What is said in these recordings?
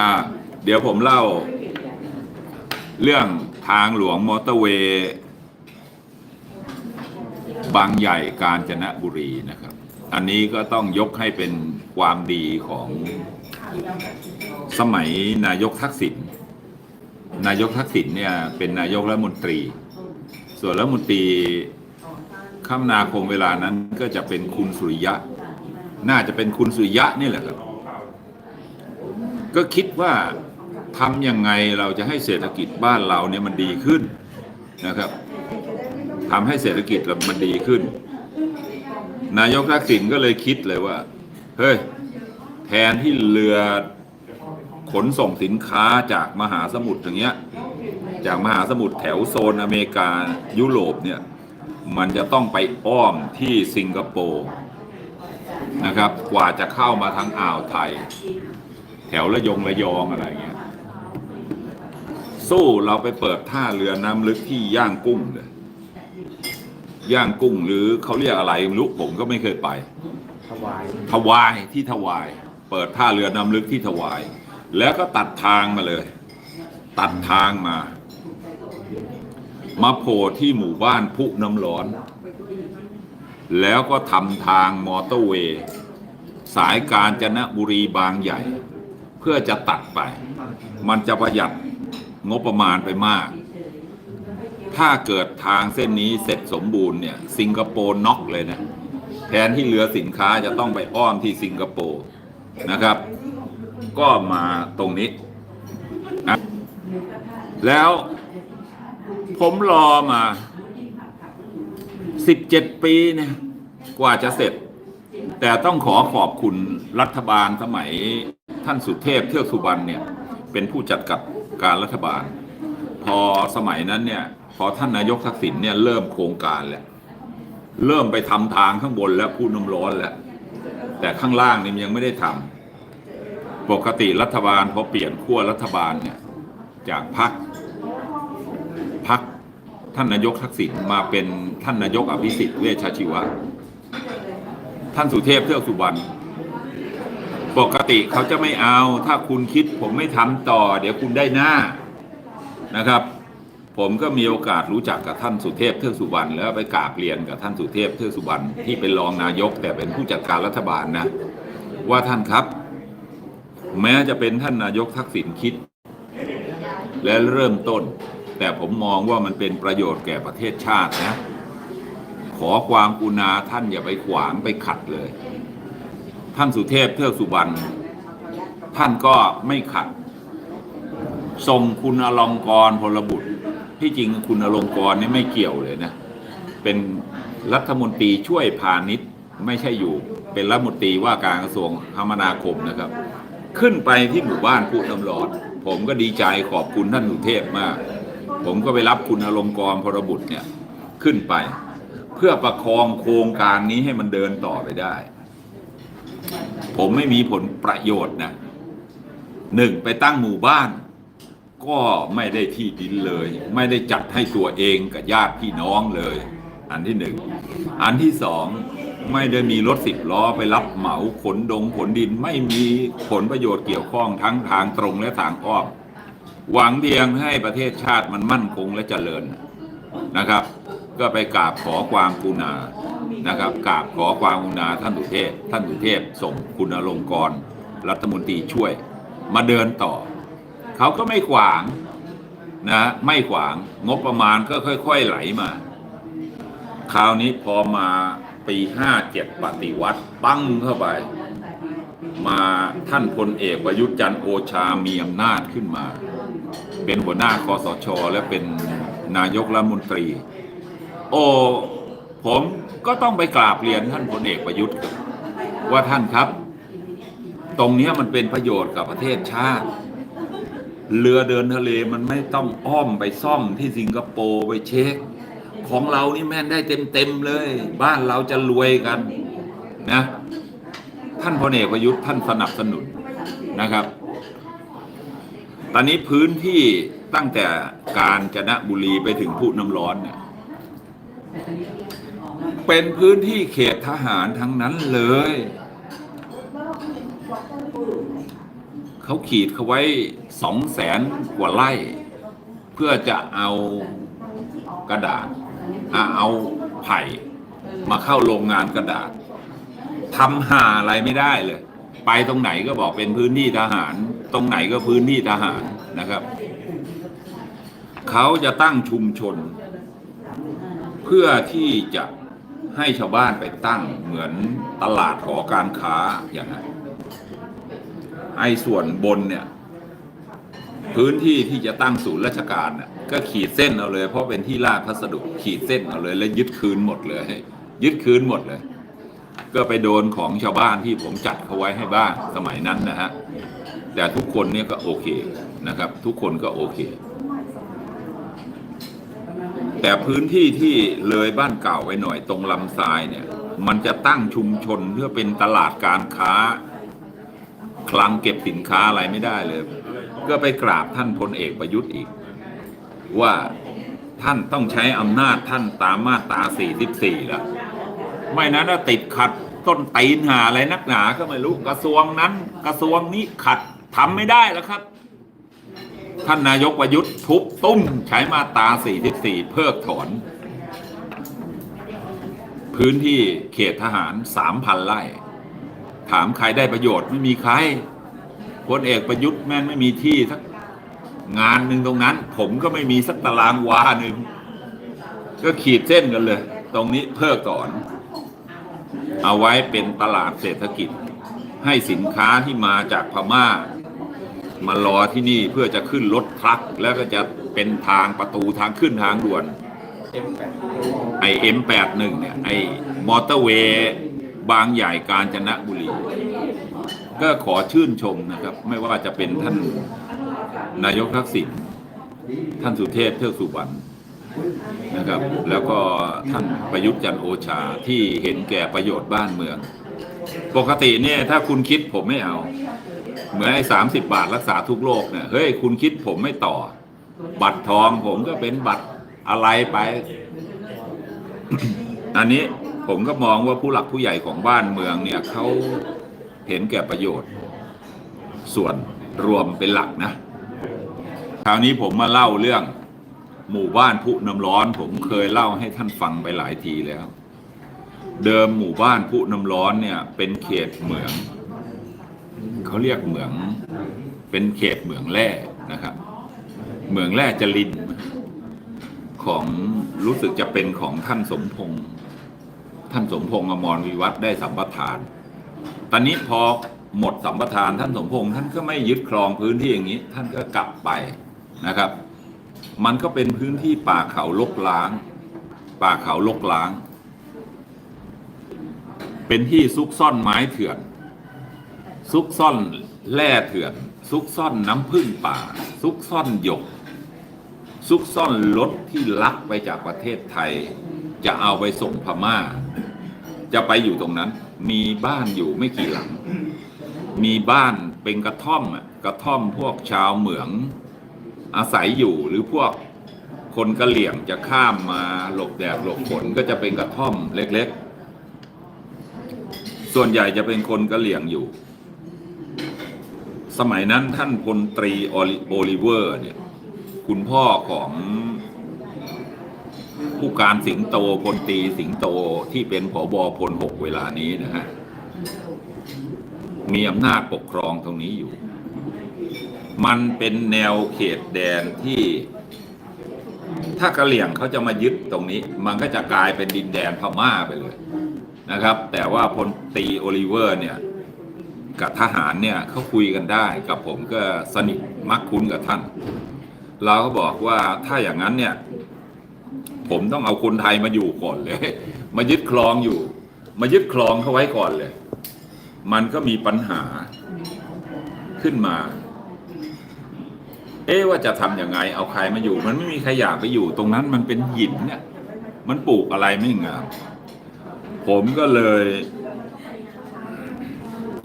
อ่าเดี๋ยวผมเล่า เรื่องทางหลวงมอเตอร์เวย์บางใหญ่กาญจนบุรีนะครับ อันนี้ก็ต้องยกให้เป็นความดีของสมัยนายกทักษิณนายกทักษิณเนี่ยเป็นนายกรัฐมนตรี ส่วนรัฐมนตรีคมนาคมเวลานั้นก็จะเป็นคุณสุริยะ น่าจะเป็นคุณสุริยะนี่แหละครับ ก็คิดว่าทำยังไงเราจะให้เศรษฐกิจบ้านเราเนี่ยมันดีขึ้นนะครับทำให้เศรษฐกิจเรามันดีขึ้น นายกทักษิณก็เลยคิดเลยว่า เฮ้ย แทนที่เรือขนส่งสินค้าจากมหาสมุทรอย่างเงี้ย จากมหาสมุทรแถวโซนอเมริกายุโรปเนี่ย มันจะต้องไปอ้อมที่สิงคโปร์นะครับ กว่าจะเข้ามาทางอ่าวไทย แถวระยงระยองอะไรเงี้ย สู้เราไปเปิดท่าเรือน้ำลึกที่ย่างกุ้งเลยย่างกุ้งหรือเขาเรียกอะไรไม่รู้ผมก็ไม่เคยไป ถวายถวายที่ถวาย เปิดท่าเรือน้ำลึกที่ถวาย แล้วก็ตัดทางมาเลย ตัดทางมา มาโผล่ที่หมู่บ้านพุน้ำร้อน แล้วก็ทำทางมอเตอร์เวย์สายกาญจนบุรีบางใหญ่ เพื่อจะตัดไป มันจะประหยัดงบประมาณไปมาก ถ้าเกิดทางเส้นนี้เสร็จสมบูรณ์เนี่ย สิงคโปร์น็อกเลยนะ แทนที่เรือสินค้าจะต้องไปอ้อมที่สิงคโปร์นะครับ ก็มาตรงนี้นะแล้วผมรอมา17ปีเนี่ยกว่าจะเสร็จ แต่ต้องขอขอบคุณรัฐบาลสมัย ท่านสุเทพเทือกสุบรรณเนี่ยเป็นผู้จัดกับการรัฐบาล พอสมัยนั้นเนี่ยพอท่านนายกทักษิณเนี่ยเริ่มโครงการแล้วเริ่มไปทำทางข้างบนแล้วพูดน้ำร้อนแล้วแต่ข้างล่างนี่ยังไม่ได้ทำปกติรัฐบาลพอเปลี่ยนขั้วรัฐบาลเนี่ยจากพักพักท่านนายกทักษิณมาเป็นท่านนายกอภิสิทธิ์เวชชาชีวะ ท่านสุเทพเทือกสุบรรณ ปกติเขาจะไม่เอา ถ้าคุณคิดผมไม่ทำต่อ เดี๋ยวคุณได้หน้านะครับ ผมก็มีโอกาสรู้จักกับท่านสุเทพเทือกสุบรรณแล้วไปกราบเรียนกับท่านสุเทพเทือกสุบรรณที่เป็นรองนายก แต่เป็นผู้จัดการรัฐบาลนะ ว่าท่านครับ แม้จะเป็นท่านนายกทักษิณคิด และเริ่มต้น แต่ผมมองว่ามันเป็นประโยชน์แก่ประเทศชาตินะ ขอความกรุณาท่านอย่าไปขวางไปขัดเลย ท่านสุเทพเทือกสุบรรณท่านก็ไม่ขัดส่งคุณอลงกรพลบุตร ที่จริงคุณอลงกรนี่ไม่เกี่ยวเลยนะ เป็นรัฐมนตรีช่วยพาณิชย์ไม่ใช่อยู่ เป็นรัฐมนตรีว่าการกระทรวงคมนาคมนะครับ ขึ้นไปที่หมู่บ้านพูดน้ำร้อน ผมก็ดีใจขอบคุณท่านสุเทพมาก ผมก็ไปรับคุณอลงกรพลบุตรเนี่ยขึ้นไป เพื่อประคองโครงการนี้ให้มันเดินต่อไปได้ ผมไม่มีผลประโยชน์นะหนึ่งไปตั้งหมู่บ้าน ก็ไม่ได้ที่ดินเลย ไม่ได้จัดให้ตัวเองกับญาติพี่น้องเลย อันที่หนึ่งอันที่สองไม่ได้มีรถสิบล้อไปรับเหมาขนดงขนดินไม่มีผลประโยชน์เกี่ยวข้องทั้งทางตรงและทางอ้อมหวังเพียงให้ประเทศชาติมันมั่นคงและเจริญนะครับ ก็ไปกราบขอความกุณานะครับกราบขอความกุณาท่านสุเทพ ท่านสุเทพส่งคุณอลงกร รัฐมนตรีช่วย มาเดินต่อ เขาก็ไม่ขวางนะไม่ขวางงบประมาณก็ค่อยๆไหลมา คราวนี้พอมาปีห้าเจ็ดปฏิวัติปั้งเข้าไป มาท่านพลเอกประยุทธ์จันทร์โอชามีอำนาจขึ้นมา เป็นหัวหน้าคอสช และเป็นนายกรัฐมนตรี โอ้ผมก็ต้องไปกราบเรียนท่านพลเอกประยุทธ์ว่าท่านครับ ตรงนี้มันเป็นประโยชน์กับประเทศชาติ เรือเดินทะเลมันไม่ต้องอ้อมไปซ่อมที่สิงคโปร์ไปเช็ค ของเรานี่แม่นได้เต็มๆเลย บ้านเราจะรวยกันนะท่านพลเอกประยุทธ์ท่านสนับสนุนนะครับ ตอนนี้พื้นที่ตั้งแต่การจนะบุรีไปถึงพูน้ำร้อนเนี่ย เป็นพื้นที่เขตทหารทั้งนั้นเลย เขาขีดเขาไว้สองแสนกว่าไร่ เพื่อจะเอากระดาษเอาไผ่มาเข้าโรงงานกระดาษทำหาอะไรไม่ได้เลย ไปตรงไหนก็บอกเป็นพื้นที่ทหาร ตรงไหนก็พื้นที่ทหารนะครับ เขาจะตั้งชุมชน พื่อที่จะให้ชาวบ้านไปตั้งเหมือนตลาดหอการค้าอย่างนั้นไอ้ส่วนบนเนี่ย พื้นที่ที่จะตั้งศูนย์ราชการน่ะก็ขีดเส้นเอาเลย เพราะเป็นที่ลากพัสดุขีดเส้นเอาเลย แล้วยึดคืนหมดเลย ยึดคืนหมดเลย ก็ไปโดนของชาวบ้านที่ผมจัดเขาไว้ให้บ้างสมัยนั้นนะฮะแต่ทุกคนเนี่ยก็โอเคนะครับ ทุกคนก็โอเค แต่พื้นที่ที่เลยบ้านเก่าไปหน่อยตรงลำทรายเนี่ย มันจะตั้งชุมชนเพื่อเป็นตลาดการค้า คลังเก็บสินค้าอะไรไม่ได้เลย ก็ไปกราบท่านพลเอกประยุทธ์อีก ว่าท่านต้องใช้อำนาจท่านตามมาตรา 44ละไม่นั้นน่ะติดขัดต้นตีนหาอะไรนักหนาก็ไม่รู้กระทรวงนั้นกระทรวงนี้ขัดทำไม่ได้แล้วครับ ท่านนายกประยุทธ์ทุบตุ้มใช้มาตรา44 เพิกถอน พื้นที่เขตทหาร 3,000 ไร่ ถามใครได้ประโยชน์ไม่มีใครพลเอกประยุทธ์แม่งไม่มีที่สักงานหนึ่งตรงนั้น ผมก็ไม่มีสักตารางวาหนึ่งก็ขีดเส้นกันเลย ตรงนี้เพิกถอน เอาไว้เป็นตลาดเศรษฐกิจ ให้สินค้าที่มาจากพม่า มารอที่นี่เพื่อจะขึ้นรถทรัคแล้วก็จะเป็นทางประตูทางขึ้นทางด่วน ไอเอ็มแปดหนึ่งเนี่ยไอมอเตอร์เวย์บางใหญ่กาญจนบุรี ก็ขอชื่นชมนะครับ ไม่ว่าจะเป็นท่านนายกทักษิณท่านสุเทพเทือกสุบรรณนะครับ แล้วก็ท่านประยุทธ์จันทร์โอชาที่เห็นแก่ประโยชน์บ้านเมือง ปกติเนี่ยถ้าคุณคิดผมไม่เอา เหมือนไอ้สามสิบบาทรักษาทุกโรคเนี่ยเฮ้ยคุณคิดผมไม่ต่อ บัตรทองผมก็เป็นบัตรอะไรไป อันนี้ผมก็มองว่าผู้หลักผู้ใหญ่ของบ้านเมืองเนี่ยเขาเห็นแก่ประโยชน์ ส่วนรวมเป็นหลักนะ คราวนี้ผมมาเล่าเรื่องหมู่บ้านผู้น้ำร้อน ผมเคยเล่าให้ท่านฟังไปหลายทีแล้ว เดิมหมู่บ้านผู้น้ำร้อนเนี่ยเป็นเขตเหมือง เขาเรียกเหมืองเป็นเขตเหมืองแร่นะครับ เหมืองแร่จรินของรู้สึกจะเป็นของท่านสมพงษ์ท่านสมพงษ์อมรวิวัฒได้สัมปทาน ตอนนี้พอหมดสัมปทานท่านสมพงษ์ท่านก็ไม่ยึดครองพื้นที่อย่างนี้ ท่านก็กลับไปนะครับ มันก็เป็นพื้นที่ป่าเขาลกล้าง ป่าเขาลกล้าง เป็นที่ซุกซ่อนไม้เถื่อน ซุกซ่อนแร่เถื่อน ซุกซ่อนน้ำผึ้งป่า ซุกซ่อนหยก ซุกซ่อนรถที่ลักไปจากประเทศไทย จะเอาไปส่งพม่า จะไปอยู่ตรงนั้น มีบ้านอยู่ไม่กี่หลัง มีบ้านเป็นกระท่อมอะกระท่อมพวกชาวเหมือง อาศัยอยู่หรือพวกคนกะเหลี่ยงจะข้ามมาหลบแดดหลบฝนก็จะเป็นกระท่อมเล็กๆ ส่วนใหญ่จะเป็นคนกะเหลี่ยงอยู่ สมัยนั้นท่านพลตรีโอลิเวอร์เนี่ย คุณพ่อของผู้การสิงโตพลตรีสิงโตที่เป็นผบอพลหกเวลานี้นะฮะ มีอำนาจปกครองตรงนี้อยู่ มันเป็นแนวเขตแดนที่ ถ้ากะเหลี่ยงเขาจะมายึดตรงนี้ มันก็จะกลายเป็นดินแดนพม่าไปเลยนะครับ แต่ว่าพลตรีโอลิเวอร์เนี่ย กับทหารเนี่ยเขาคุยกันได้กับผมก็สนิทมักคุ้นกับท่าน เราก็บอกว่าถ้าอย่างนั้นเนี่ย ผมต้องเอาคนไทยมาอยู่ก่อนเลย มายึดคลองอยู่ มายึดคลองเขาไว้ก่อนเลย มันก็มีปัญหาขึ้นมา เอ๊ว่าจะทำยังไง เอาใครมาอยู่ มันไม่มีใครอยากไปอยู่ ตรงนั้นมันเป็นหินเนี่ย มันปลูกอะไรไม่งาม ผมก็เลย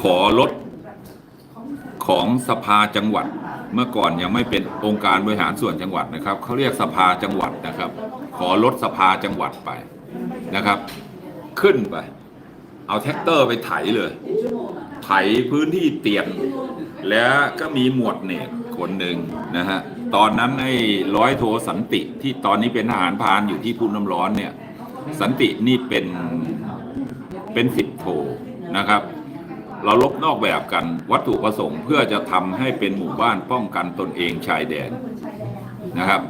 ขอลดของสภาจังหวัด เมื่อก่อนยังไม่เป็นองค์การบริหารส่วนจังหวัดนะครับเขาเรียกสภาจังหวัดนะครับ ขอลดสภาจังหวัดไปนะครับ ขึ้นไป เอาแท็กเตอร์ไปไถเลย ไถพื้นที่เตียนแล้วก็มีหมวดเนกคนหนึ่งนะฮะตอนนั้นไอ้ร้อยโทสันติที่ตอนนี้เป็นทหารพานอยู่ที่พุ่น้ำร้อนเนี่ย สันตินี่เป็นเป็นสิบโทนะครับ เราลบนอกแบบกันวัตถุประสงค์เพื่อจะทำให้เป็นหมู่บ้านป้องกันตนเองชายแดนนะครับ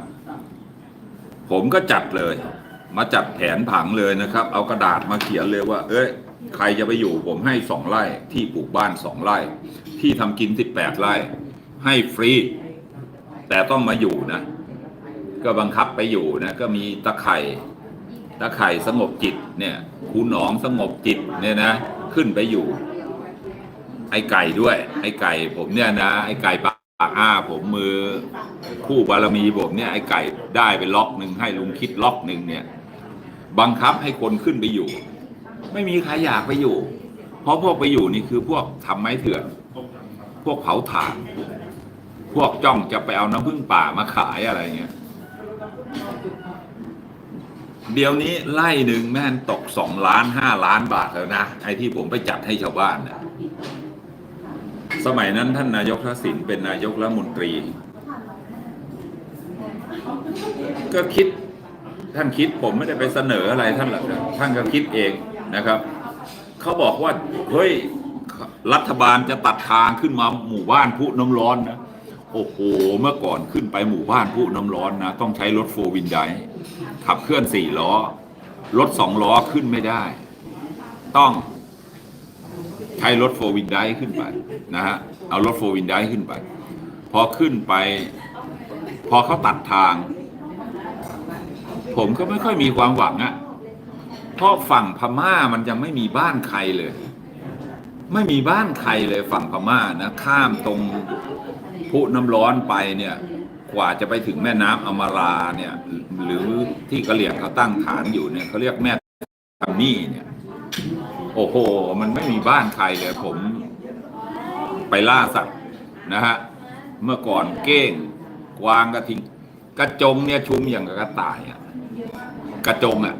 ผมก็จัดเลย มาจัดแผนผังเลยนะครับ เอากระดาษมาเขียนเลยว่า เอ้ยใครจะไปอยู่ผมให้สองไร่ที่ปลูกบ้านสองไร่ ที่ทำกินสิบแปดไร่ ให้ฟรี แต่ต้องมาอยู่นะ ก็บังคับไปอยู่นะก็มีตะไคร่ตะไคร่สงบจิตเนี่ยคูหนองสงบจิตเนี่ยนะ ขึ้นไปอยู่ ไอ้ไก่ด้วย ไอ้ไก่ผมเนี่ยนะไอ้ไก่ปากอ้าผมมือคู่บารมีผมเนี่ยไอ้ไก่ได้ไปล็อกหนึ่งให้ลุงคิดล็อกหนึ่งเนี่ย บังคับให้คนขึ้นไปอยู่ ไม่มีใครอยากไปอยู่ เพราะพวกไปอยู่นี่คือพวกทำไม้เถื่อนพวกเผาถ่านพวกจ้องจะไปเอาน้ำพึ่งป่ามาขายอะไรเงี้ย เดี๋ยวนี้ไล่หนึ่งแม่นตกสองล้านห้าล้านบาทแล้วนะไอ้ที่ผมไปจัดให้ชาวบ้านนะ สมัยนั้นท่านนายกทักษิณเป็นนายกรัฐมนตรี ก็คิดท่านคิดผมไม่ได้ไปเสนออะไรท่านหรอกท่านก็คิดเองนะครับ เขาบอกว่าเฮ้ยรัฐบาลจะตัดทางขึ้นมาหมู่บ้านผู้น้ำร้อนนะโอ้โห เมื่อก่อนขึ้นไปหมู่บ้านผู้น้ำร้อนนะ ต้องใช้รถโฟวินไดขับเคลื่อนสี่ล้อ รถสองล้อขึ้นไม่ได้ ต้อง ใช้รถโฟวินได้ขึ้นไปนะฮะเอารถโฟวินได้ขึ้นไป พอขึ้นไป พอเขาตัดทาง ผมก็ไม่ค่อยมีความหวังอะเพราะฝั่งพม่ามันยังไม่มีบ้านใครเลย ไม่มีบ้านใครเลยฝั่งพม่านะข้ามตรงพุน้ำร้อนไปเนี่ยกว่าจะไปถึงแม่น้ำอมาราเนี่ยหรือที่กะเหลี่ยงเขาตั้งฐานอยู่เนี่ยเขาเรียกแม่ทำนี่เนี่ย โอ้โห มันไม่มีบ้านใครเลยผมไปล่าสัตว์นะฮะ เมื่อก่อนเก้ง กวางกระทิง กระจงเนี่ยชุมอย่างกับกระต่ายอะกระจงอะ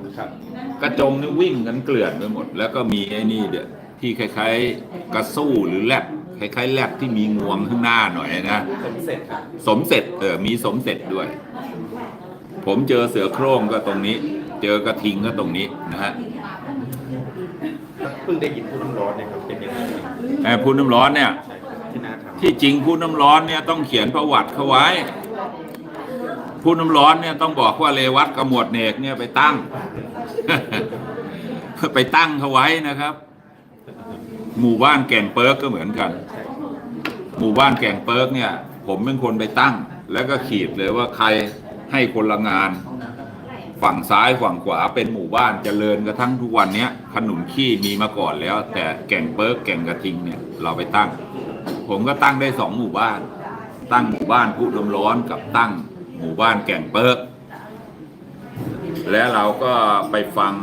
กระจงนี่วิ่งกันเกลื่อนไปหมด แล้วก็มีไอ้นี่เดี๋ยที่คล้ายๆกระสู้หรือแลบคล้ายๆแลบที่มีงวงข้างหน้าหน่อยนะ สมเสร็จครับสมเสร็จเออมีสมเสร็จด้วย ผมเจอเสือโคร่งก็ตรงนี้ เจอกระทิงก็ตรงนี้นะฮะ เพิ่งได้ยินพูดน้ำร้อนเนี่ยครับเป็นยังไงไอ้พูน้ำร้อนเนี่ย ใช่ที่น่าทำที่จริงพูน้ำร้อนเนี่ยต้องเขียนประวัติเขาไว้พูน้ำร้อนเนี่ยต้องบอกว่าเรวัตกระหมวดเนกเนี่ยไปตั้ง ไปตั้งเขาไว้นะครับ หมู่บ้านแก่งเปิร์กก็เหมือนกันใช่หมู่บ้านแก่งเปิร์กเนี่ย ผมเป็นคนไปตั้ง แล้วก็ขีดเลยว่าใครให้คนละงาน ฝั่งซ้ายฝั่งขวาเป็นหมู่บ้านเจริญกระทั่งทุกวันนี้ขนุนขี้มีมาก่อนแล้ว แต่แก่งเปิร์กแก่งกระทิงเนี่ยเราไปตั้ง ผมก็ตั้งได้สองหมู่บ้าน ตั้งหมู่บ้านผู้ลมร้อนกับตั้งหมู่บ้านแก่งเปิร์กและเราก็ไปฟัง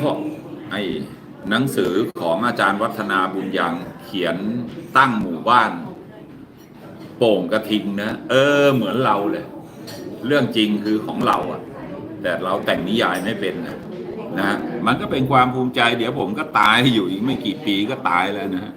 ข้อไอ้หนังสือของอาจารย์วัฒนาบุญยังเขียนตั้งหมู่บ้าน โป่งกระทิงนะ เออเหมือนเราเลย เรื่องจริงคือของเราอะแต่เราแต่งนิยายไม่เป็นนะนะมันก็เป็นความภูมิใจ เดี๋ยวผมก็ตายอยู่อีกไม่กี่ปีก็ตายแล้วนะ